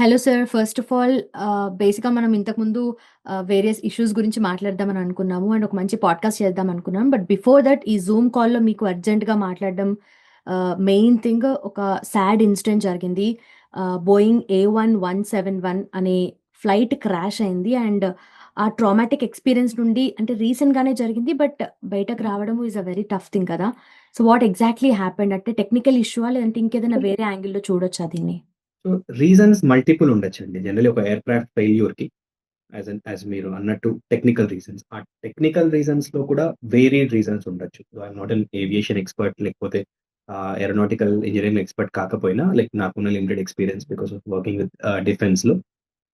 Hello sir. First of all ah, బేసిక్‌గా మనం ఇంతకుముందు ఆహ్, వేరియస్ ఇష్యూస్ గురించి మాట్లాడదామని అనుకున్నాము. అండ్ ఒక మంచి పాడ్‌కాస్ట్ చేద్దాం అనుకున్నాం. బట్ బిఫోర్ థట్ ఈ జూమ్ కాల్‌లో మీకు అర్జెంట్‌గా మాట్లాడడం ఆహ్, మెయిన్ థింగ్ ఒక సాడ్ ఇన్సిడెంట్ జరిగింది. ఆహ్, బోయింగ్ ఏ1171 అనే ఫ్లైట్ క్రాష్ అయింది. అండ్ ఆ ట్రామాటిక్ ఎక్స్‌పీరియన్స్ నుండి అంటే రీసెంట్‌గానే జరిగింది. బట్ బయటకు రావడం is a very tough thing కదా! సో, వాట్ ఎగ్జాక్ట్‌లీ హ్యాపెండ్ అంటే టెక్నికల్ ఇష్యూవా? లేదంటే ఇంకేదైనా వేరే యాంగిల్‌లో చూడొచ్చా దీన్ని? సో, రీజన్స్ మల్టిపుల్ ఉండొచ్చండి. జనరల్లీ ఒక ఎయిర్‌క్రాఫ్ట్ ఫెయిల్యూర్‌కి యాస్ ఎన్ యాస్ మీరు అన్నట్టు టెక్నికల్ రీజన్స్. ఆ టెక్నికల్ రీజన్స్‌లో కూడా వేరీడ్ రీజన్స్ ఉండొచ్చు. So, I'm not an aviation expert లేకపోతే ఏరోనాటికల్ ఇంజినీరింగ్ ఎక్స్‌పర్ట్ కాకపోయినా లైక్ నాకున్న limited experience because of working with డిఫెన్స్‌లో.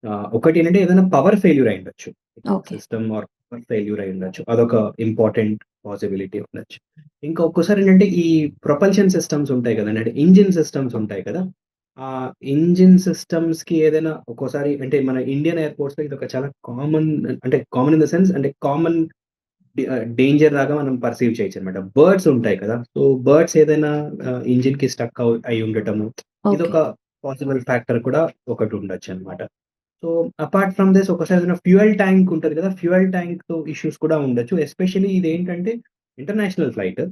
ఆహ్, ఒకటేంటంటే ఏదైనా పవర్ ఫెయిల్యూర్ అయ్యుండొచ్చు. Okay. System or power failure అయ్యుండొచ్చు. అదొక ఇంపార్టెంట్ పాసిబిలిటీ ఉండొచ్చు. ఇంకా ఒక్కోసారి ఏంటంటే ఈ ప్రొపల్షన్ సిస్టమ్స్ ఉంటాయి కదండీ! అంటే ఇంజిన్ సిస్టమ్స్ ఉంటాయి కదా! ఆ ఇంజిన్ సిస్టమ్స్‌కి ఏదైనా ఒక్కోసారి అంటే మన ఇండియన్ ఎయిర్‌పోర్ట్స్‌లో ఇదొక చాలా కామన్ అంటే కామన్ ఇన్ ద సెన్స్ అంటే కామన్ డేంజర్ లాగా మనం పర్సీవ్ చేయొచ్చనమాట. బర్డ్స్ ఉంటాయి కదా! సో, బర్డ్స్ ఏదైనా ఆహ్, ఇంజిన్‌కి స్టక్ అయ్యి ఉండటము. ఓకే. ఇదొక పాసిబుల్ ఫ్యాక్టర్ కూడా ఒకటి ఉండొచ్చనమాట. సో, అపార్ట్ ఫ్రమ్ దిస్ ఒకసారి ఫ్యూయల్ ట్యాంక్ ఉంటది కదా! ఫ్యూయల్ ట్యాంక్‌తో ఇష్యూస్ కూడా ఉండొచ్చు. ఎస్పెషల్లీ ఇదేంటంటే ఇంటర్నేషనల్ ఫ్లైట్.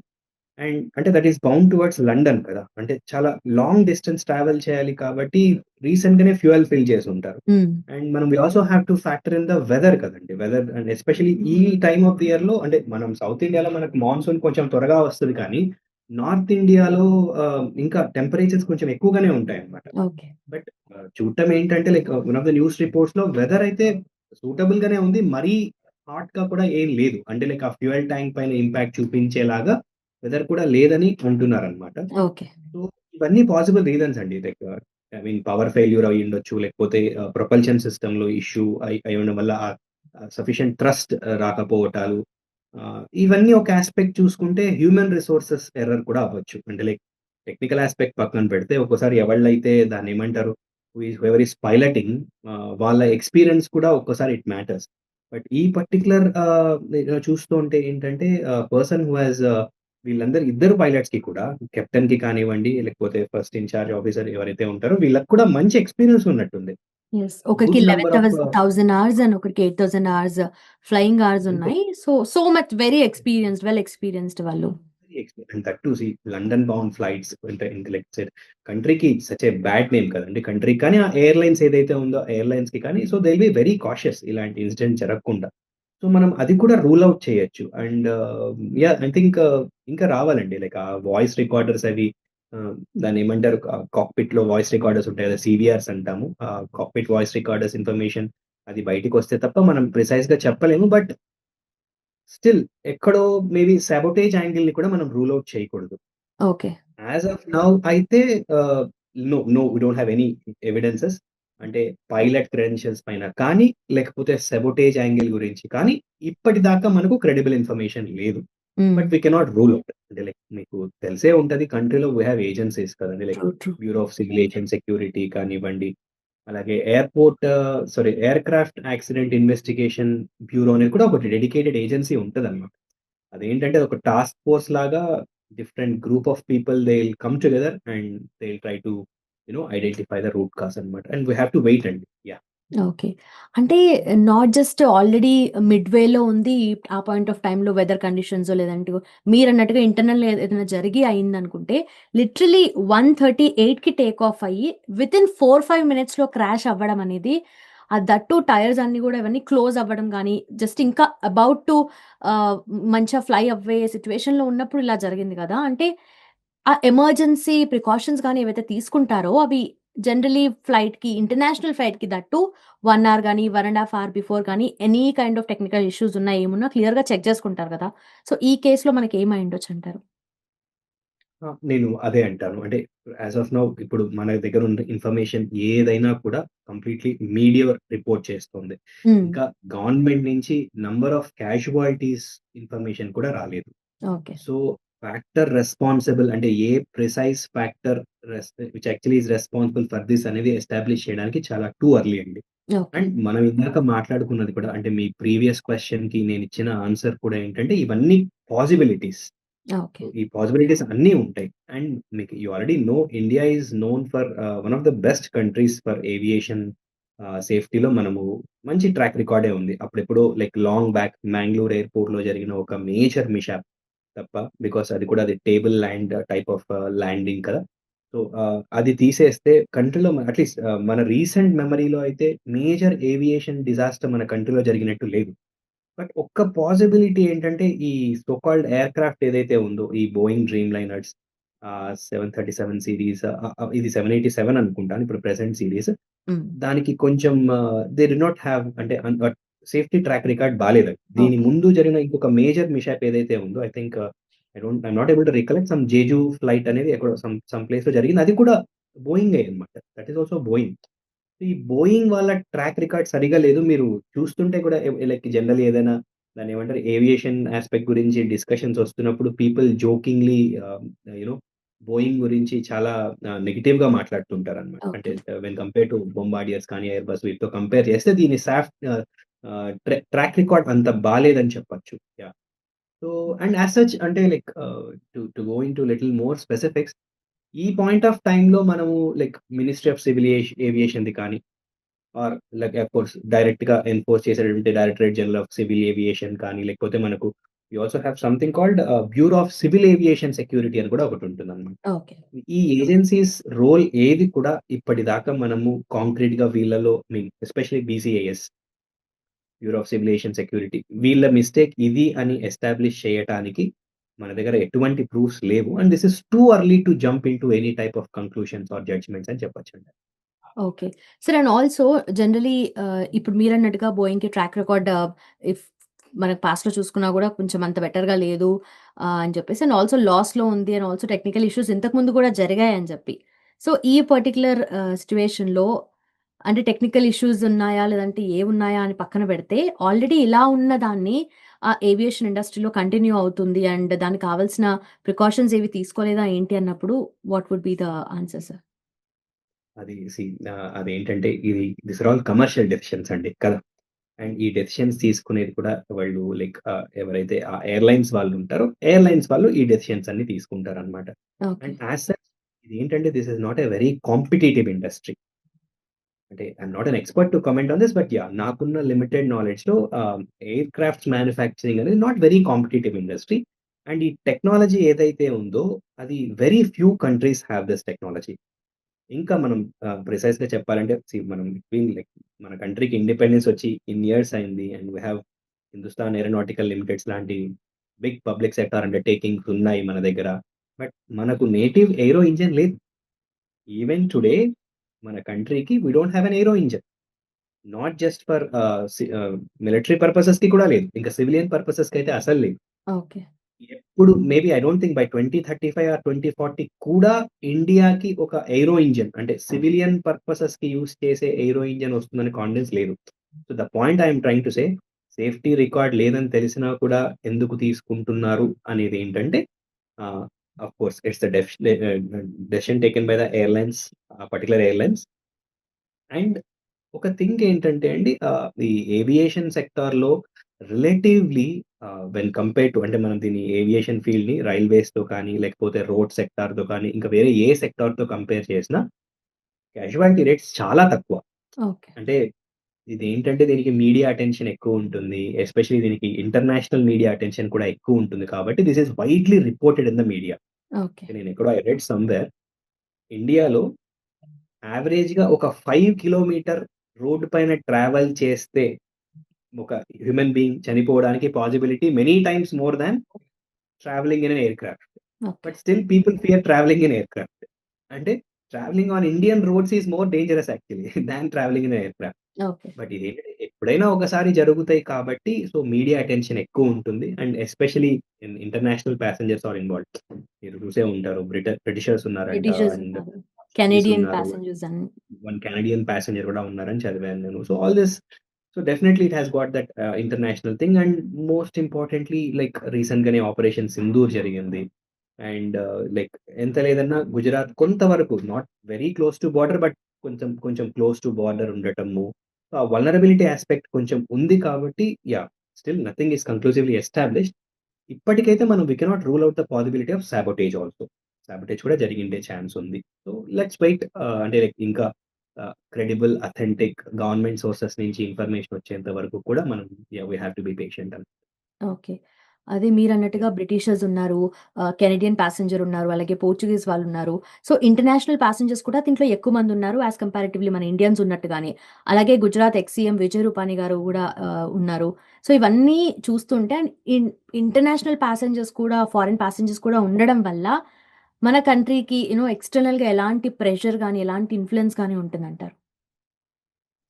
అండ్ అంటే that is bound towards London కదా! అంటే చాలా లాంగ్ డిస్టెన్స్ ట్రావెల్ చేయాలి కాబట్టి రీసెంట్‌గానే ఫ్యూయల్ ఫిల్ చేసుంటారు. హ్మ్. అండ్ మనం we also have to factor in the weather కదండీ! వెదర్ అండ్ ఎస్పెషల్లీ ఈ టైమ్ ఆఫ్ ది ఇయర్‌లో అంటే మనం సౌత్ ఇండియాలో మనకు మాన్సూన్ కొంచెం త్వరగా వస్తది కానీ, నార్త్ ఇండియాలో ఆహ్, ఇంకా టెంపరేచర్స్ కొంచెం ఎక్కువగానే ఉంటాయన్నమాట. ఓకే. బట్ ఆహ్, చూడటం ఏంటంటే like one of the news రిపోర్ట్స్‌లో weather అయితే సూటబుల్ గానే ఉంది. మరీ హాట్‌గా కూడా ఏం లేదు. అంటే లైక్ ఆ ఫ్యూయల్ ట్యాంక్ పైన ఇంపాక్ట్ చూపించేలాగా వెదర్ కూడా లేదని అంటున్నారన్నమాట. ఓకే. సో, ఇవన్నీ పాసిబుల్ రీజన్స్ అండి. Like I mean power failure అయ్యుండొచ్చు. లేకపోతే ఆహ్, ప్రొపల్షన్ సిస్టమ్‌లో ఇష్యూ అయి అయ్యుండడం వల్ల సఫిషియంట్ థ్రస్ట్ రాకపోవటాలు. ఆహ్, ఇవన్నీ ఒక యాస్పెక్ట్ చూసుకుంటే హ్యూమన్ రిసోర్సెస్ ఎర్రర్ కూడా అవ్వచ్చు. అంటే లైక్ టెక్నికల్ యాస్పెక్ట్ పక్కన పెడితే ఒక్కోసారి ఎవళ్ళైతే దాన్నేమంటారు who is whoever is piloting వాళ్ళ ఎక్స్‌పీరియన్స్ కూడా ఒక్కోసారి ఇట్ మ్యాటర్స్. బట్ ఈ పర్టిక్యులర్ ఆహ్, నేను చూస్తూ ఉంటే ఏంటంటే పర్సన్ హూ హాస్ ఆహ్, వీళ్ళందరూ ఇద్దరు పైలట్స్‌కి కూడా కెప్టెన్‌కి కానివ్వండి, లేకపోతే ఫస్ట్ ఇన్‌చార్జ్ ఆఫీసర్ ఎవరైతే ఉంటారో వీళ్ళకి కూడా మంచి ఎక్స్‌పీరియన్స్ ఉన్నట్టుంది. ఒకరికి 11,000 అవర్స్ అండ్ ఒకరికి 8,000 అవర్స్ ఫ్లయింగ్ అవర్స్ ఉన్నాయి. So, so much very experienced, well experienced వాళ్ళు. And that to see London bound flights said కంట్రీకి సచ్ ఎ బ్యాడ్ నేమ్ కదండీ! కంట్రీకి కానీ ఆ ఎయిర్‌లైన్స్ ఏదైతే ఉందో ఎయిర్‌లైన్స్‌కి కానీ so, they be very cautious ఇలాంటి ఇన్సిడెంట్ జరగకుండా. సో, మనం అది కూడా రూల్ ఔట్ చేయొచ్చు. And yeah! ఐ థింక్ ఇంకా రావాలండి. లైక్ ఆ వాయిస్ రికార్డర్స్ అవి ఆహ్, దాన్నేమంటారు ఆహ్, కాక్‌పిట్‌లో వాయిస్ రికార్డర్స్ ఉంటాయి కదా! సీవీఆర్స్ అంటాము. ఆహ్, కాక్‌పిట్ వాయిస్ రికార్డర్స్ ఇన్ఫర్మేషన్ అది బయటికొస్తే తప్ప మనం ప్రిసైజ్‌గా చెప్పలేము. బట్ స్టిల్ ఎక్కడో మేబీ సాబోటేజ్ యాంగిల్‌ని కూడా మనం రూల్ ఔట్ చేయకూడదు. ఓకే. యాస్ ఆఫ్ నౌ అయితే no, no we don't have any evidences. అంటే పైలట్ క్రెడెన్షియల్స్ పైన కానీ, లేకపోతే సాబోటేజ్ యాంగిల్ గురించి కానీ, ఇప్పటిదాకా మనకు క్రెడిబుల్ ఇన్ఫర్మేషన్ లేదు. But we cannot rule out. అంటే లైక్ మీకు తెలిసే ఉంటది కంట్రీలో వి హావ్ ఏజెన్సీస్ కదండీ! Like. Bureau of civil security కానివ్వండి, అలాగే airport sorry aircraft accident investigation bureau అనేది కూడా ఒకటి డెడికేటెడ్ ఏజెన్సీ ఉంటదన్నమాట. అదేంటంటే ఒక టాస్క్ ఫోర్స్ లాగా different group of people they will come together and they will try to you know identify the root cause అనమాట and we have to wait అండి. Ya okay. అంటే నాట్ జస్ట్ ఆల్రెడీ మిడ్‌వేలో ఉంది. ఆ point of టైంలో weather conditions లేదంటే మీరు అన్నట్టుగా ఇంటర్నల్ ఏదైనా జరిగి అయిందనుకుంటే లిటరల్లీ 138కి టేక్ ఆఫ్ అయ్యి విత్ ఇన్ ఫోర్ ఫైవ్ మినిట్స్‌లో క్రాష్ అవ్వడం అనేది ఆ దట్టు టైర్స్ అన్ని కూడా ఇవన్నీ క్లోజ్ అవ్వడం కానీ జస్ట్ ఇంకా అబౌట్ టు మంచిగా ఫ్లై అవ్వే సిచ్యువేషన్లో ఉన్నప్పుడు ఇలా జరిగింది కదా! అంటే ఆ ఎమర్జెన్సీ ప్రికాషన్స్ గాని ఏవైతే తీసుకుంటారో అవి జనరల్లీ ఫ్లైట్‌కి ఇంటర్నేషనల్ ఫ్లైట్‌కి దట్ టూ 1 అవర్ గాని, 1 ½ అవర్ బిఫోర్ గాని any kind of technical issues ఉన్నా ఏమున్నా క్లియర్‌గా చెక్ చేసుకుంటారు కదా! సో, ఈ కేస్‌లో మనకి ఏమి అయ్యుండొచ్చంటారు? ఆ! నేను అదే అంటాను. అంటే యాస్ ఆఫ్ నౌ ఇప్పుడు మన దగ్గర ఉన్న ఇన్ఫర్మేషన్ ఏదైనా కూడా కంప్లీట్‌లీ మీడియా రిపోర్ట్ చేస్తుంది. ఇంకా గవర్నమెంట్ నుంచి నంబర్ ఆఫ్ క్యాజువాలిటీస్ ఇన్ఫర్మేషన్ కూడా రాలేదు. ఓకే. సో, ఫ్యాక్టర్ రెస్పాన్సిబుల్ అంటే a precise factor which actually is responsible for this అనేది ఎస్టాబ్లిష్ చేయడానికి చాలా టూ ఎర్లీ అండి. అండ్ మనం ఇందాక మాట్లాడుకున్నది కూడా అంటే మీ ప్రీవియస్ క్వెషన్‌కి నేనిచ్చిన ఆన్సర్ కూడా ఏంటంటే ఇవన్నీ పాసిబిలిటీస్. ఈ పాసిబిలిటీస్ అన్నీ ఉంటాయి. అండ్ మీకు you already know India is known for one of the best countries for aviation సేఫ్టీలో మనము మంచి ట్రాక్ రికార్డే ఉంది. అప్పుడెప్పుడో లైక్ లాంగ్ బ్యాక్ మ్యాంగ్లూర్ ఎయిర్‌పోర్ట్‌లో జరిగిన ఒక మేజర్ మిస్‌హ్యాప్ తప్ప బికాస్ అది కూడా అది table land type of landing కదా! సో, ఆహ్, అది తీసేస్తే కంట్రీలో అట్‌లీస్ట్ మన రీసెంట్ మెమరీలో అయితే మేజర్ ఏవియేషన్ డిజాస్టర్ మన కంట్రీలో జరిగినట్టు లేదు. బట్ ఒక్క పాసిబిలిటీ ఏంటంటే ఈ సో కాల్డ్ ఎయిర్‌క్రాఫ్ట్ ఏదైతే ఉందో ఈ బోయింగ్ డ్రీమ్ లైనర్స్ ఆహ్, 737 సీరీస్ ఆహ్, ఆహ్, ఇది 787 అనుకుంటాను ఇప్పుడు ప్రెజెంట్ సీరీస్. దానికి కొంచెం దే డిడ్ నాట్ హావ్ అంటే ఆహ్, సేఫ్టీ ట్రాక్ రికార్డ్ బాలేదది. దీని. ముందు జరిగిన ఇంకొక మేజర్ మిస్‌హ్యాప్ ఏదైతే ఉందో I think I don't I am not able to recollect some Jeju flight అనేది ఎక్కడో సమ్ సమ్ ప్లేస్‌లో జరిగింది. అది కూడా బోయింగే అన్నమాట. That is also Boeing. ఈ బోయింగ్ వాళ్ళ ట్రాక్ రికార్డ్ సరిగ్గా లేదు. మీరు చూస్తుంటే కూడా లైక్ జనరల్లీ ఏదైనా దాన్నేమంటారు ఏవియేషన్ యాస్పెక్ట్ గురించి డిస్కషన్స్ వస్తున్నప్పుడు people jokingly ah, you no Boeing గురించి చాలా ఆహ్, నెగెటివ్‌గా మాట్లాడుతుంటారన్నమాట. అంటే okay. When compare to Bombardiers కానీ, ఎయిర్‌బస్ వీటితో కంపేర్ చేస్తే దీని ట్రా ట్రాక్ రికార్డ్ అంత బాలేదని చెప్పొచ్చు. Yeah! So, and as such అంటే like to to go into little more specifics ఈ పాయింట్ ఆఫ్ టైమ్‌లో మనము లైక్ మినిస్ట్రీ ఆఫ్ సివిల్ ఏవియేషన్‌ది కానీ ఆర్ లైక్ అఫ్‌కోర్స్ డైరెక్ట్‌గా ఎన్‌ఫోర్స్ చేసేటువంటి directorate general of civil aviation కానీ, లేకపోతే మనకు we also have something called bureau of civil aviation security అని కూడా ఒకటుంటుందన్నమాట. ఓకే. ఈ ఏజెన్సీస్ రోల్ ఏది కూడా ఇప్పటిదాకా మనము కాంక్రీట్‌గా వీళ్ళలో I mean especially BCAS bureau of civil security వీళ్ళ మిస్టేక్ ఇది అని ఎస్టాబ్లిష్ చేయటానికి మన దగ్గర ఎటువంటి ప్రూఫ్స్ లేవు. And this is too early to jump in to any type of conclusions or judgements అని చెప్పచ్చు okay. Sir and also general ఇప్పుడు మీరు అన్నట్టుగా బోయింగ్కి ట్రాక్ రికార్డ్ ఇఫ్ మనకు పాస్ట్‌లో చూసుకున్నా కూడా కొంచెం అంత బెటర్‌గా లేదు uh, అని చెప్పేసి అండ్ ఆల్సో లాస్‌లో ఉంది అండ్ ఆల్సో టెక్నికల్ ఇష్యూస్ ఇంతకుముందు కూడా జరిగాయి అని చెప్పి. సో, ఈ పర్టిక్యులర్ ఆహ్, సిట్యుయేషన్‌లో అంటే టెక్నికల్ ఇష్యూస్ ఉన్నాయా? లేదంటే ఏవున్నాయా? అని పక్కన పెడితే ఆల్రెడీ ఇలా ఉన్న దాన్ని ఆ ఏవియేషన్ ఇండస్ట్రీలో కంటిన్యూ అవుతుంది అండ్ దానికి కావాల్సిన ప్రికాషన్స్ ఏవి తీసుకోలేదా ఏంటి అన్నప్పుడు what would be the answer sir? అది అదేంటంటే ఇది these are all commercial decisions అండి కదా! అండ్ ఈ డెసిషన్స్ తీసుకునేది కూడా వాళ్ళు లైక్ ఎవరైతే ఆ ఎయిర్‌లైన్స్ వాళ్ళు ఉంటారో ఎయిర్‌లైన్స్ వాళ్ళు ఈ డెసిషన్స్ అన్ని తీసుకుంటారన్నమాట. ఓకే. అండ్ యాస్ సచ్ ఇదేంటంటే this is not a very competitive industry. అంటే I not an expert to comment on this but yeah నాకున్న లిమిటెడ్ నాలెడ్జ్‌లో ఎయిర్ క్రాఫ్ట్స్ మ్యానుఫ్యాక్చరింగ్ అనేది not very competitive industry. And ఈ technology ఏదైతే ఉందో అది very few countries have this technology. ఇంకా మనం ప్రిసైజ్గా చెప్పాలంటే మనం బిట్వీన్ లైక్ మన కంట్రీకి ఇండిపెండెన్స్ వచ్చి ఇన్ ఇయర్స్ అయింది. And we have Hindustan aeronautical limiteds లాంటి బిగ్ పబ్లిక్ సెక్టార్ అండర్‌టేకింగ్స్ ఉన్నాయి మన దగ్గర. బట్ మనకు నేటివ్ ఏరో ఇంజిన్ లేదు. ఈవెన్ టుడే మన కంట్రీకి we don't have an aero engine. Not just for military పర్పసెస్‌కి కూడా లేదు. ఇంకా సివిలియన్ పర్పసెస్‌కి అయితే అసలు లేదు. ఎప్పుడు maybe I don't think by 2035 or 2040 కూడా ఇండియాకి ఒక ఏరో ఇంజిన్ అంటే సివిలియన్ పర్పసెస్‌కి యూజ్ చేసే ఏరో ఇంజిన్ వస్తుందని కాన్ఫిడెన్స్ లేదు. So, the point I am trying to say safety record లేదని తెలిసినా కూడా ఎందుకు తీసుకుంటున్నారు అనేది ఏంటంటే ఆహ్, of course it's the def ah, decision taken by the airlines ఆ పర్టిక్యులర్ ఎయిర్‌లైన్స్. అండ్ ఒక థింగ్ ఏంటంటే అండి ఈ ఏవియేషన్ సెక్టార్‌లో రిలేటివ్‌లీ వెన్ కంపేర్ టు అంటే మనం దీన్ని ఏవియేషన్ ఫీల్డ్‌ని రైల్వేస్‌తో కానీ, లేకపోతే రోడ్ సెక్టార్‌తో కానీ, ఇంకా వేరే ఏ సెక్టార్‌తో కంపేర్ చేసినా క్యాజువాలిటీ రేట్స్ చాలా తక్కువ. అంటే ఇదేంటంటే దీనికి మీడియా అటెన్షన్ ఎక్కువుంటుంది. ఎస్పెషల్లీ దీనికి ఇంటర్నేషనల్ మీడియా అటెన్షన్ కూడా ఎక్కువుంటుంది కాబట్టి this is widely reported in the media. Okay. నేను ఎక్కడో ఐ రెడ్ సమ్‌వేర్ ఇండియాలో యావరేజ్‌గా ఒక 5 కిలోమీటర్ రోడ్ పైన ట్రావెల్ చేస్తే ఒక హ్యూమన్ బీయింగ్ చనిపోవడానికి possibility many times more than travelling in an aircraft. Okay. But still people fear travelling in aircraft. అంటే travelling on Indian roads is more dangerous actually than travelling in aircraft. But ఇదేంటంటే ఎప్పుడైనా ఒకసారి జరుగుతాయి కాబట్టి so, media attention ఎక్కువుంటుంది. And especially in international passengers are involved. మీరు చూసే ఉంటారు బ్రిట బ్రిటిషర్స్ అండ్ ఉన్నారు. కెనేడియన్. వన్ కెనడియన్ పాసెంజర్ కూడా ఉన్నారని చదివాను నేను. So, all this so, definitely it has got that international thing and most importantly like రీసెంట్‌గానే ఆపరేషన్ సింధూర్ జరిగింది. అండ్ uh, లైక్ ఎంత లేదన్నా గుజరాత్ కొంతవరకు not very close to border but కొంచెం కొంచెం క్లోజ్ టు బార్డర్ ఉండటము. సో, ఆ వలనరబిలిటీ ఆస్పెక్ట్ కొంచెం ఉంది కాబట్టి yeah still nothing is conclusively established. ఇప్పటికైతే మనం we cannot rule out the possibility of sabotage also. Sabotage కూడా జరిగిండే ఛాన్స్ ఉంది. సో, లెట్స్ వెయిట్ అంటే లైక్ ఇంకా క్రెడిబుల్, అథెంటిక్ గవర్నమెంట్ సోర్సెస్ నుంచి ఇన్ఫర్మేషన్ వచ్చేంత వరకు కూడా మనం we we to be patient అని. ఓకే. అదే మీరన్నట్టుగా బ్రిటిషర్స్ ఉన్నారు. ఆహ్, కెనడియన్ ప్యాసింజర్ ఉన్నారు. అలాగే పోర్చుగీస్ వాళ్ళున్నారు. సో, ఇంటర్నేషనల్ ప్యాసింజర్స్ కూడా దీంట్లో ఎక్కువ మందున్నారు. యాస్ కంపారిటివ్‌లీ మన ఇండియన్స్ ఉన్నట్టుగానే. అలాగే గుజరాత్ ఎక్స్ విజయ్ రూపానీ గారు గూడా ఆహ్, ఉన్నారు. సో, ఇవన్నీ చూస్తుంటే ఇన్ ఇంటర్నేషనల్ ప్యాసింజర్స్ కూడా ఫారెన్ ప్యాసింజర్స్ కూడా ఉండడం వల్ల మన కంట్రీకి యూ నో ఎక్స్‌టర్నల్‌గా ఎలాంటి ప్రెషర్ గాని, ఎలాంటి ఇన్‌ఫ్లూయెన్స్ గాని ఉంటుందంటారు?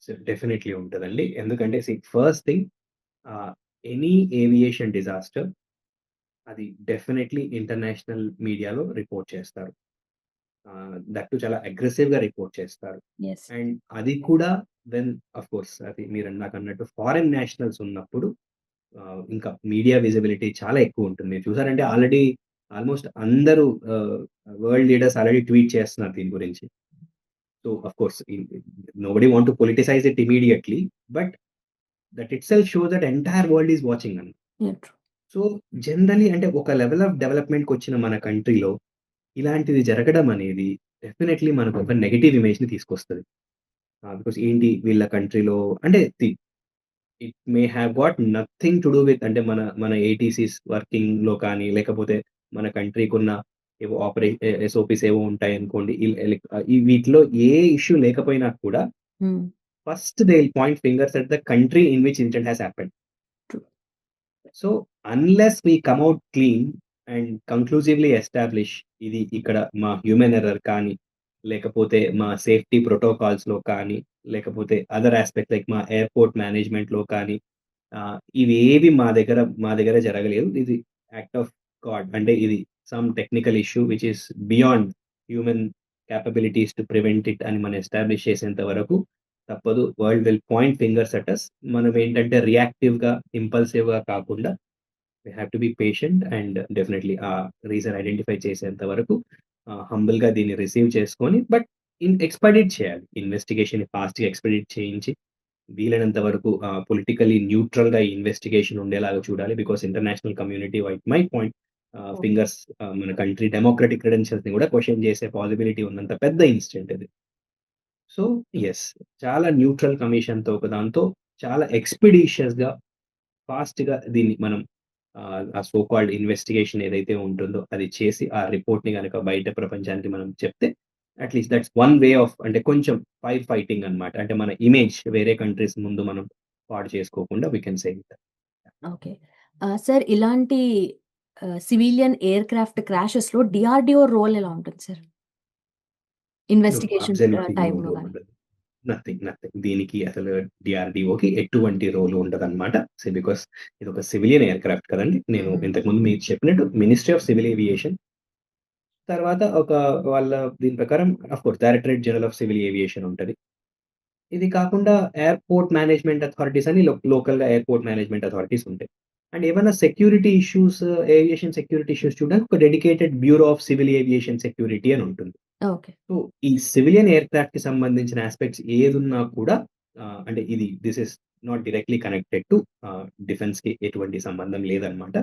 సో, డెఫినైట్‌లీ ఉంటదండి. ఎందుకంటే see first thing ah, any aviation disaster అది డెఫినైట్‌లీ ఇంటర్నేషనల్ మీడియాలో రిపోర్ట్ చేస్తారు. ఆహ్, దట్ టూ చాలా అగ్రెసివ్‌గా రిపోర్ట్ చేస్తారు. అండ్ అది కూడా వెన్ ఆఫ్‌కోర్స్ అది మీరు ఇందాకన్నట్టు ఫారెన్ నేషనల్స్ ఉన్నప్పుడు ఇంకా మీడియా విజిబిలిటీ చాలా ఎక్కువుంటుంది. మీరు చూసారంటే ఆల్రెడీ ఆల్‌మోస్ట్ అందరూ వరల్డ్ లీడర్స్ ఆల్రెడీ ట్వీట్ చేస్తున్నారు దీని గురించి. So, of course E nobody want to politicise it immediately. But that itself shows that entire world is watching అని. యాహ్! ట్రూ. సో, జనరల్లీ అంటే ఒక లెవెల్ ఆఫ్ డెవలప్‌మెంట్‌కొచ్చిన మన కంట్రీలో ఇలాంటిది జరగడం అనేది డెఫినైట్‌లీ మనకు ఒక నెగెటివ్ ఇమేజ్‌ని తీసుకొస్తది. బికాస్ ఏంటి వీళ్ళ కంట్రీలో అంటే it may have got nothing to do with అంటే మన మన ఏటీసీస్ వర్కింగ్‌లో కానీ లేకపోతే మన కంట్రీకున్న ఏవో ఆపరే ఎ ఎస్ఓపీస్ ఏవో లైక్ ఈ వీటిలో ఏ ఇష్యూ లేకపోయినా కూడా first they will point fingers at the country in which incident has happened. True. So, unless we come out clean and conclusively establish ఇది ఇక్కడ మా హ్యూమన్ ఎర్రర్ కానీ, లేకపోతే మా సేఫ్టీ ప్రోటోకాల్స్‌లో కానీ, లేకపోతే అదర్ యాస్పెక్ట్స్ లైక్ మా ఎయిర్‌పోర్ట్ మేనేజ్‌మెంట్‌లో కానీ ఆహ్, ఇవేవి మా దగ్గర మా దగ్గర జరగలేదు. ఇది యాక్ట్ ఆఫ్ గాడ్. అంటే ఇది some technical issue which is beyond human capabilities to prevent it అని మనం ఎస్టాబ్లిష్ చేసేంత వరకు తప్పదు. World will point fingers at us. మనం ఏంటంటే రియాక్టివ్‌గా, ఇంపల్సివ్‌గా కాకుండా we have to be patient and definitely ఆ రీజన్ ఐడెంటిఫై చేసేంత వరకు హంబుల్‌గా దీన్ని రిసీవ్ చేసుకొని బట్ ఇన్ ఎక్స్‌పడిట్ చేయాలి. ఇన్వెస్టిగేషన్‌ని ఫాస్ట్‌గా ఎక్స్‌పడిట్ చేయించి వీలైనంత వరకు ఆహ్, పొలిటికల్లీ న్యూట్రల్‌గా ఈ ఇన్వెస్టిగేషన్ ఉండేలాగా చూడాలి. Because international community wait my point. Fingers మన కంట్రీ డెమోక్రటిక్ క్రెడెన్షియల్స్‌ని కూడా క్వెషన్ చేసే పాసిబిలిటీ ఉన్నంత పెద్ద ఇన్సిడెంట్ ఇది. So, yes. చాలా న్యూట్రల్ కమిషన్‌తో ఒక దాంతో చాలా ఎక్స్‌పిడిషియస్‌గా, ఫాస్ట్‌గా దీన్ని మనం ఆ సో కాల్డ్ ఇన్వెస్టిగేషన్ ఏదైతే ఉంటుందో అది చేసి ఆ రిపోర్ట్‌ని గనక బయట ప్రపంచానికి మనం చెప్తే at least that's one way of అంటే కొంచెం ఫైర్ ఫైటింగ్ అన్నమాట. అంటే మన ఇమేజ్ వేరే కంట్రీస్ ముందు మనం పాడు చేసుకోకుండా we can say it. Okay. Sir ఇలాంటి సివిలియన్ ఎయిర్‌క్రాఫ్ట్ క్రాషెస్‌లో డీఆర్‌డీఓ రోల్ ఎలా ఉంటుంది సార్? ఇన్వెస్టిగేషన్. ఉండదు. Nothing, nothing. దీనికి అసలు డీఆర్‌డీఓకి ఎటువంటి రోల్ ఉండదన్నమాట. సీ బికాస్ ఇదొక సివిలియన్ ఎయిర్‌క్రాఫ్ట్ కదండీ. నేను హ్మ్. ఇంతకుముందు మీకు చెప్పినట్టు మినిస్ట్రీ ఆఫ్ సివిల్ ఏవియేషన్ తర్వాత ఒక వాళ్ళ దీని ప్రకారం of course directorate general of civil aviation ఉంటది. ఇది కాకుండా ఎయిర్‌పోర్ట్ మేనేజ్‌మెంట్ అథారిటీస్ అని లోకల్‌గా ఎయిర్‌పోర్ట్ మేనేజ్‌మెంట్ అథారిటీస్ ఉంటాయి. అండ్ ఏవన్నా security issues, aviation security issues చూడడానికి ఒక dedicated bureau of civil aviation security అని ఉంటుంది. ఓకే. సో, ఈ సివిలియన్ ఎయిర్‌క్రాఫ్ట్‌కి సంబంధించిన ఆస్పెక్ట్స్ ఏదున్నా కూడా అంటే ఇది this is not directly connected to డిఫెన్స్కి ఎటువంటి సంబంధం లేదన్నమాట.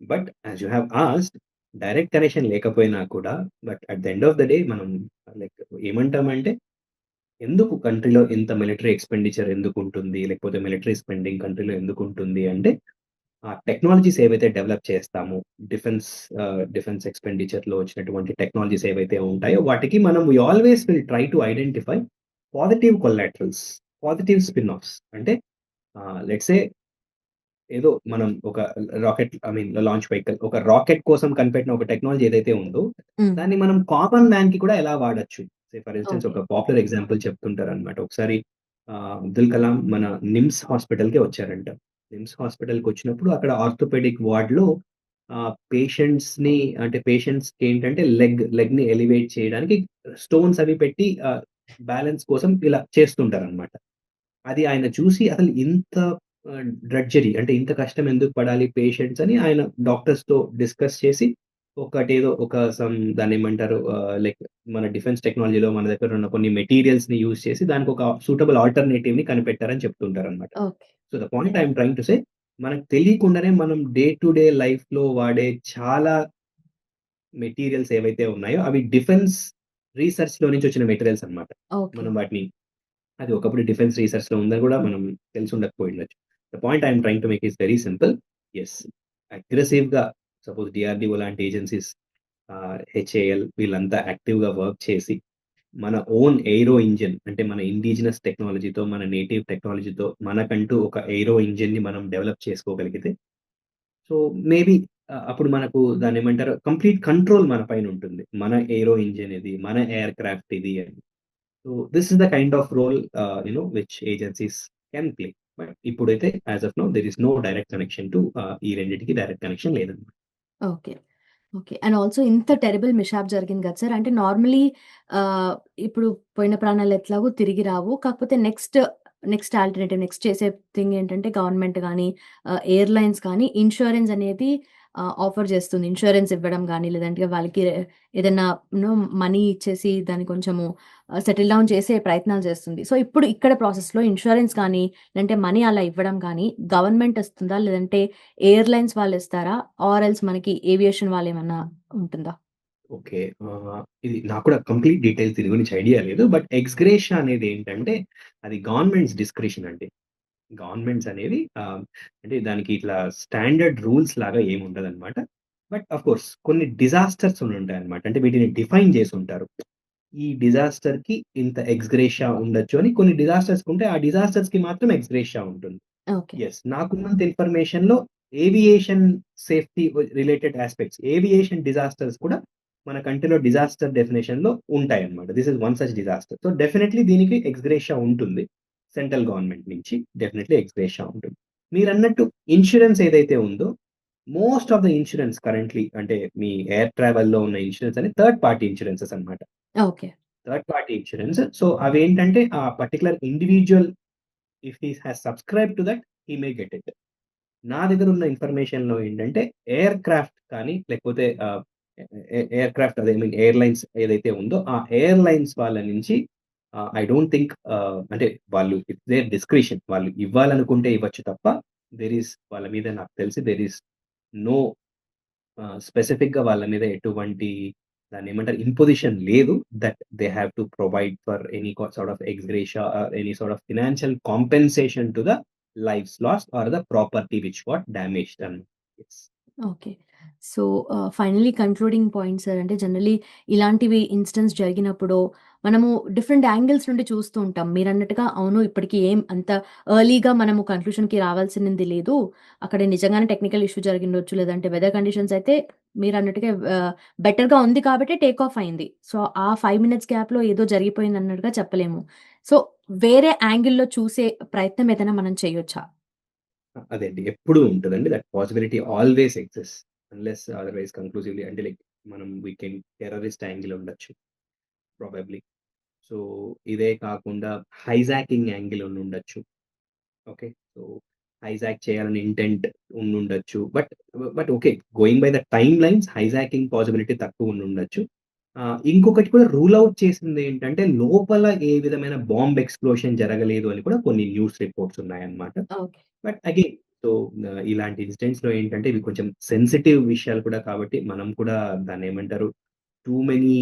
But as you have asked direct connection లేకపోయినా కూడా but at the end of the day మనం లైక్ ఏమంటామంటే ఎందుకు కంట్రీలో ఇంత మిలిటరీ ఎక్స్‌పెండిచర్ ఎందుకు ఉంటుంది లేకపోతే మిలిటరీ స్పెండింగ్ కంట్రీలో ఎందుకు ఉంటుంది అంటే ఆ టెక్నాలజీస్ ఏవైతే డెవలప్ చేస్తామో డిఫెన్స్ డిఫెన్స్ ఎక్స్‌పెండిచర్‌లో వచ్చినటువంటి టెక్నాలజీస్ ఏవైతే ఉంటాయో వాటికి మనం we always will try to identify positive collaterals, positive spin offs. అంటే లెట్స్ ఏదో మనం ఒక rocket I mean launch vehicle ఒక రాకెట్ కోసం కనిపెట్టిన ఒక టెక్నాలజీ ఏదైతే ఉందో. దాన్ని మనం కామన్ మ్యాన్‌కి కూడా ఎలా వాడొచ్చు. Say for instance. ఒక పాపులర్ ఎగ్జాంపుల్ చెప్తుంటారన్నమాట. ఒకసారి ఆహ్, అబ్దుల్ కలాం మన నిమ్స్ హాస్పిటల్‌కే వచ్చారంట. నిమ్స్ హాస్పిటల్‌కొచ్చినప్పుడు అక్కడ ఆర్థోపెడిక్ వార్డ్‌లో పేషెంట్స్ పేషెంట్స్‌ని అంటే పేషెంట్స్‌కి ఏంటంటే లెగ్ లెగ్‌ని ఎలివేట్ చేయడానికి స్టోన్స్ అవి పెట్టి బ్యాలెన్స్ కోసం ఇలా చేస్తుంటారన్నమాట. అది ఆయన చూసి అసలు ఇంత డ్రడ్జరీ అంటే ఇంత కష్టం ఎందుకు పడాలి పేషెంట్స్ అని ఆయన డాక్టర్స్‌తో డిస్కస్ చేసి ఒకటేదో ఒక సమ్ దాన్నేమంటారు ఆహ్, లైక్ మన డిఫెన్స్ టెక్నాలజీలో మన దగ్గర ఉన్న కొన్ని మెటీరియల్స్‌ని యూజ్ చేసి దానికొక సూటబుల్ ఆల్టర్‌నేటివ్‌ని కనిపెట్టారని చెప్తుంటారన్నమాట. Okay. So, the point I yeah! Am trying to say మనకు తెలియకుండానే మనం డే టు డే లైఫ్‌లో వాడే చాలా మెటీరియల్స్ ఏవైతే ఉన్నాయో అవి డిఫెన్స్ రీసెర్చ్‌లో నుంచి వచ్చిన మెటీరియల్స్ అన్నమాట. ఓకే. మనం వాటిని అది ఒకప్పుడు డిఫెన్స్ రీసెర్చ్‌లో ఉందని కూడా మనం తెలిసి ఉండకపోయిండొచ్చు. The point I am trying to make is very simple. Yes. అగ్రెసివ్‌గా సపోజ్ డిఆర్డిఓ లాంటి ఏజెన్సీస్ హెచ్ఏఎల్ వీళ్ళంతా యాక్టివ్‌గా వర్క్ చేసి మన ఓన్ ఎయిరో ఇంజిన్ అంటే మన ఇండిజినస్ టెక్నాలజీతో, మన నేటివ్ టెక్నాలజీతో మనకంటూ ఒక ఎయిరో ఇంజిన్‌ని మనం డెవలప్ చేసుకోగలిగితే సో, మేబీ అప్పుడు మనకు దాన్నేమంటారు కంప్లీట్ కంట్రోల్ మన పైన ఉంటుంది. మన ఎయిరో ఇంజిన్ ఇది, మన ఎయిర్ క్రాఫ్ట్ ఇది అని. So, this is the kind of role you know which agencies can play. But ఇప్పుడైతే as of no there is no direct connection to ఈ రెండింటికి డైరెక్ట్ కనెక్షన్ లేదన్నమాట. ఓకే. ఓకే. అండ్ ఆల్సో ఇంత terrible mishap జరిగింది కదా sir. అంటే normally ఆహ్, ఇప్పుడు పోయిన ప్రాణాలు ఎట్లాగో తిరిగి రావు. కాకపోతే నెక్స్ట్, నెక్స్ట్ ఆల్టర్‌నేటివ్ నెక్స్ట్ చేసే థింగ్ ఏంటంటే గవర్నమెంట్ కానీ ఆహ్, ఎయిర్‌లైన్స్ కానీ ఇన్స్యూరెన్స్ అనేది ఆఫర్ చేస్తుంది. ఇన్సూరెన్స్ ఇవ్వడం కానీ లేదంటే వాళ్ళకి ఏదైనా మనీ ఇచ్చేసి దాన్ని కొంచెము సెటిల్ డౌన్ చేసే ప్రయత్నాలు చేస్తుంది. సో, ఇప్పుడు ఇక్కడ ప్రాసెస్‌లో ఇన్సూరెన్స్ కానీ, లేదంటే మనీ అలా ఇవ్వడం కానీ గవర్నమెంట్ ఇస్తుందా? లేదంటే ఎయిర్‌లైన్స్ వాళ్ళు ఇస్తారా? ఆర్ ఎల్స్ మనకి ఏవియేషన్ వాళ్ళు ఏమన్నా ఉంటుందా? ఓకే. ఇది నాకు కూడా కంప్లీట్ డీటెయిల్స్ దీని గురించి ఐడియా లేదు. బట్ ఎక్స్ అనేది ఏంటంటే అది గవర్నమెంట్స్ డిస్క్రిషన్ అండి. గవర్నమెంట్స్ అనేవి అంటే దానికి ఇట్లా స్టాండర్డ్ రూల్స్ లాగా ఏమి ఉండదన్నమాట. బట్ ఆఫ్‌కోర్స్ కొన్ని డిజాస్టర్స్ ఉండుంటాయన్నమాట. అంటే వీటిని డిఫైన్ చేసుంటారు. ఈ డిజాస్టర్‌కి ఇంత ఎక్స్ గ్రేషియా ఉండొచ్చు అని కొన్ని డిజాస్టర్స్‌కి ఉంటే ఆ డిజాస్టర్స్‌కి మాత్రం ఎక్స్ గ్రేషియా ఉంటుంది. ఓకే. యెస్. నాకున్నంత ఇన్ఫర్మేషన్‌లో aviation safety related aspects aviation disasters కూడా మన కంట్రీలో డిజాస్టర్ డెఫినిషన్‌లో ఉంటాయన్నమాట. This is one such disaster. So, definitely దీనికి ఎక్స్ గ్రేషియా ఉంటుంది. సెంట్రల్ గవర్నమెంట్ నుంచి డెఫినైట్‌లీ ఎక్స్ గ్రేషియా ఉంటుంది. మీరన్నట్టు ఇన్స్యూరెన్స్ ఏదైతే ఉందో most of the insurance currently అంటే మీ ఎయిర్ ట్రావెల్‌లో ఉన్న ఇన్స్యూరెన్స్ అని థర్డ్ పార్టీ ఇన్స్యూరెన్సెస్ అన్నమాట. Okay. Third party insurance. So, అవేంటంటే ఆ particular individual if he has subscribed to that he may get it. నా దగ్గర ఉన్న ఇన్ఫర్మేషన్‌లో ఏంటంటే ఎయిర్ క్రాఫ్ట్ కానీ లేకపోతే ఎయిర్ క్రాఫ్ట్ అదే ఐ మీన్ ఎయిర్‌లైన్స్ ఏదైతే ఉందో ఆ ఎయిర్‌లైన్స్ వాళ్ళ నుంచి ఐ డోంట్ థింక్ అంటే వాళ్ళు ఇట్స్ దేర్ డిస్క్రిషన్. వాళ్ళు ఇవ్వాలనుకుంటే ఇవ్వచ్చు తప్ప దేర్ ఈస్ వాళ్ళ మీద నాకు తెలిసి దేర్ ఈస్ నో స్పెసిఫిక్‌గా వాళ్ళ మీద ఎటువంటి దాన్ని ఏమంటారు ఇంపోజిషన్ లేదు. That they have to provide for any sort of ex or any sort of financial compensation to the life loss or the property which what damaged అని. Okay. So, finally concluding concluding point sir అంటే generally ఇలాంటివి incidents జరిగినప్పుడు మనము different angles నుండి చూస్తూ ఉంటాం. మీరు అన్నట్టుగా అవును ఇప్పటికి ఏం అంత ఎర్లీగా మనము కన్క్లూషన్‌కి రావాల్సింది లేదు. అక్కడ నిజంగానే టెక్నికల్ ఇష్యూ జరిగిండొచ్చు. లేదంటే వెదర్ కండిషన్స్ అయితే మీరు అన్నట్టుగా బెటర్‌గా ఉంది కాబట్టి టేక్ ఆఫ్ అయింది. సో, ఆ ఫైవ్ మినిట్స్ గ్యాప్‌లో ఏదో జరిగిపోయింది అన్నట్టుగా చెప్పలేము. సో, వేరే యాంగిల్‌లో చూసే ప్రయత్నం ఏదైనా మనం చేయొచ్చా? అదే అండి. ఎప్పుడూ that possibility always exist unless otherwise conclusively అంటే లైక్ మనం వి కెన్ టెర్రరిస్ట్ యాంగిల్ ఉండొచ్చు. ప్రాబబ్లీ. సో, ఇదే కాకుండా హైజాకింగ్ యాంగిల్ ఉండుండొచ్చు. ఓకే. సో, హైజాక్ చేయాలని ఇంటెంట్ ఉండుండొచ్చు. But but okay. Going by the timelines hijacking possibility తక్కువ ఉండుండొచ్చు. ఆహ్, ఇంకొకటి కూడా రూల్ ఔట్ చేసిందేంటంటే లోపల ఏ విధమైన బాంబ్ ఎక్స్‌ప్లోషన్ జరగలేదు అని కూడా కొన్ని న్యూస్ రిపోర్ట్స్ ఉన్నాయన్నమాట. బట్ అగైన్ సో, ఇలాంటి ఇన్సిడెంట్స్‌లో ఏంటంటే ఇవి కొంచెం సెన్సిటివ్ విషయాలు కూడా కాబట్టి మనం కూడా దాన్నేమంటారు టూ మెనీ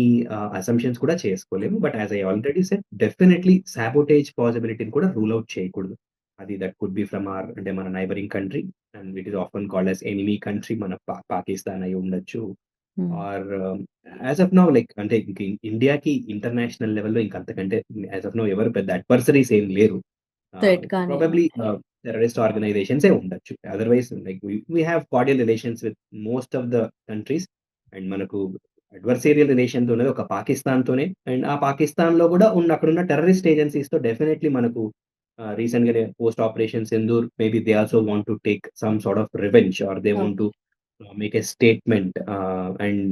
అసంప్షన్స్ కూడా చేసుకోలేము. But as I already said definitely sabotage పాసిబిలిటీని కూడా రూల్ ఔట్ చేయకూడదు. అది that could be from our అంటే మన neighbouring country and it is often called as enemy country మన పాకిస్తాన్ అయి ఉండొచ్చు. Or as of now like అంటే ఇంక ఇండియాకి ఇంటర్నేషనల్ లెవెల్‌లో ఇంక అంతకంటే యాస్ ఆఫ్ నౌ ఎవరు పెద్ద అడ్వర్సరీస్ ఏమి లేరు. Probably okay. ఆహ్, ఉండొచ్చు. Otherwise like we have cordial relations with most of the countries and మనకు అడ్వర్సేరియల్ రిలేషన్ ఉన్నది ఒక పాకిస్తాన్‌తోనే అండ్ ఆ పాకిస్తాన్‌లో కూడా ఉన్న అక్కడున్న టెర్రరిస్ట్ ఏజెన్సీస్‌తో డెఫినెట్లీ మనకు రీసెంట్ రీసెంట్‌గానే post operation Sindoor maybe they also want to take some sort of revenge or they want to make a statement and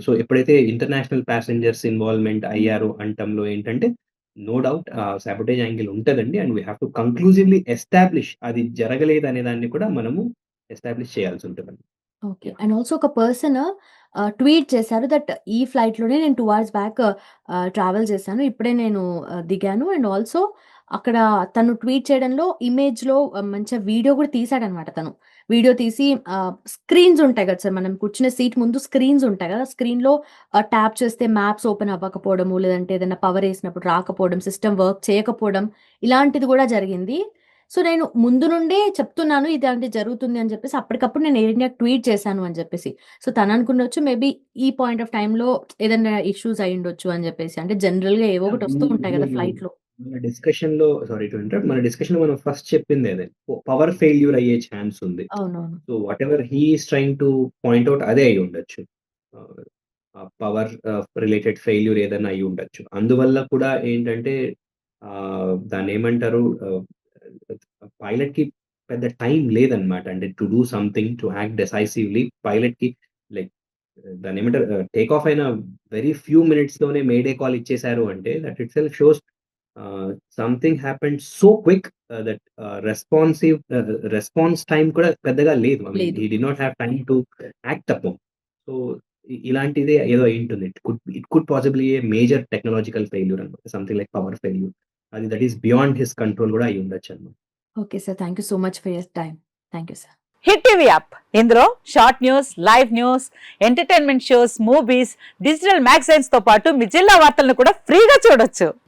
so ఎప్పుడైతే ఇంటర్నేషనల్ పాసెంజర్స్ ఇన్వాల్వ్‌మెంట్ అయ్యారు అంటంలో ఏంటంటే నో డౌట్ ఆహ్, యాంగిల్ ఉంటదండి. And we have to conclusively establish అది జరగలేదనే దాన్ని కూడా మనము ఎస్టాబ్లిష్ చేయాల్సి ఉంటుందండి ఓకే. అండ్ ఆల్సో ఒక పర్సన్ ట్వీట్ చేశారు దట్ ఈ ఫ్లైట్‌లోనే నేను టూ అవర్స్ బ్యాక్ ట్రావెల్ చేశాను. ఇప్పుడే నేను దిగాను అండ్ ఆల్సో అక్కడ తను ట్వీట్ చేయడంలో ఇమేజ్‌లో ఆహ్, మంచిగా వీడియో కూడా తీశాడనమాట తను. వీడియో తీసి స్క్రీన్స్ ఉంటాయి కదా సార్! మనం కూర్చునే సీట్ ముందు స్క్రీన్స్ ఉంటాయి కదా! స్క్రీన్‌లో ఆహ్, ట్యాప్ చేస్తే మ్యాప్స్ ఓపెన్ అవ్వకపోవడము, లేదంటే ఏదైనా పవర్ ఏసినప్పుడు రాకపోవడం, సిస్టమ్ వర్క్ చేయకపోవడం ఇలాంటిది కూడా జరిగింది. సో, నేను ముందు నుండే చెప్తున్నాను ఇలాంటిది జరుగుతుంది అని చెప్పేసి అప్పటికప్పుడు నేను ఎయిర్ ఇండియాకి ట్వీట్ చేశాను అని చెప్పేసి. సో, తను అనుకుండొచ్చు మేబీ ఈ పాయింట్ ఆఫ్ టైమ్‌లో ఏదైనా ఇష్యూస్ అయ్యుండొచ్చు అని చెప్పేసి. అంటే జనరల్‌గా ఏవో ఒకటి వస్తూ ఉంటాయి కదా! ఫ్లైట్‌లో. మన డిస్కషన్‌లో సారీ టు ఇంటరప్ట్. మన డిస్కషన్‌లో మనం ఫస్ట్ చెప్పింది అదే. పవర్ ఫెయిల్యూర్ అయ్యే ఛాన్స్ ఉంది. So, whatever he is trying to point out అదే అయ్యుండొచ్చు. ఆహ్, ఆ పవర్ రిలేటెడ్ ఫెయిల్యూర్ ఏదైనా అయ్యుండొచ్చు. అందువల్ల కూడా ఏంటంటే ఆహ్, దాన్నేమంటారు ఆహ్, పైలట్‌కి పెద్ద టైం లేదన్నమాట. అంటే to do something to act decisively పైలట్‌కి like దాన్నేమంటారు ఆహ్, టేక్ ఆఫ్ అయిన వెరీ ఫ్యూ మినిట్స్‌లోనే మేడే కాల్ ఇచ్చేసారు అంటే that itself shows ah, something happened so quick that responsive response time కూడా పెద్దగా లేదు. He did not have time to act upon. So, ఇలాంటిదే ఏదో అయ్యుంటుంది. It could it could possibly a major technological failure అన్నమాట. Something like power failure. అది that is beyond his control కూడా అయ్యుండొచ్చన్నమాట. Okay sir. Thank you so much for your time. Thank you sir. Hit TV app ఇందులో short news, live news, entertainment shows, movies, digital మ్యాగజైన్స్తో పాటు మీ జిల్లా వార్తలను కూడా ఫ్రీగా చూడొచ్చు.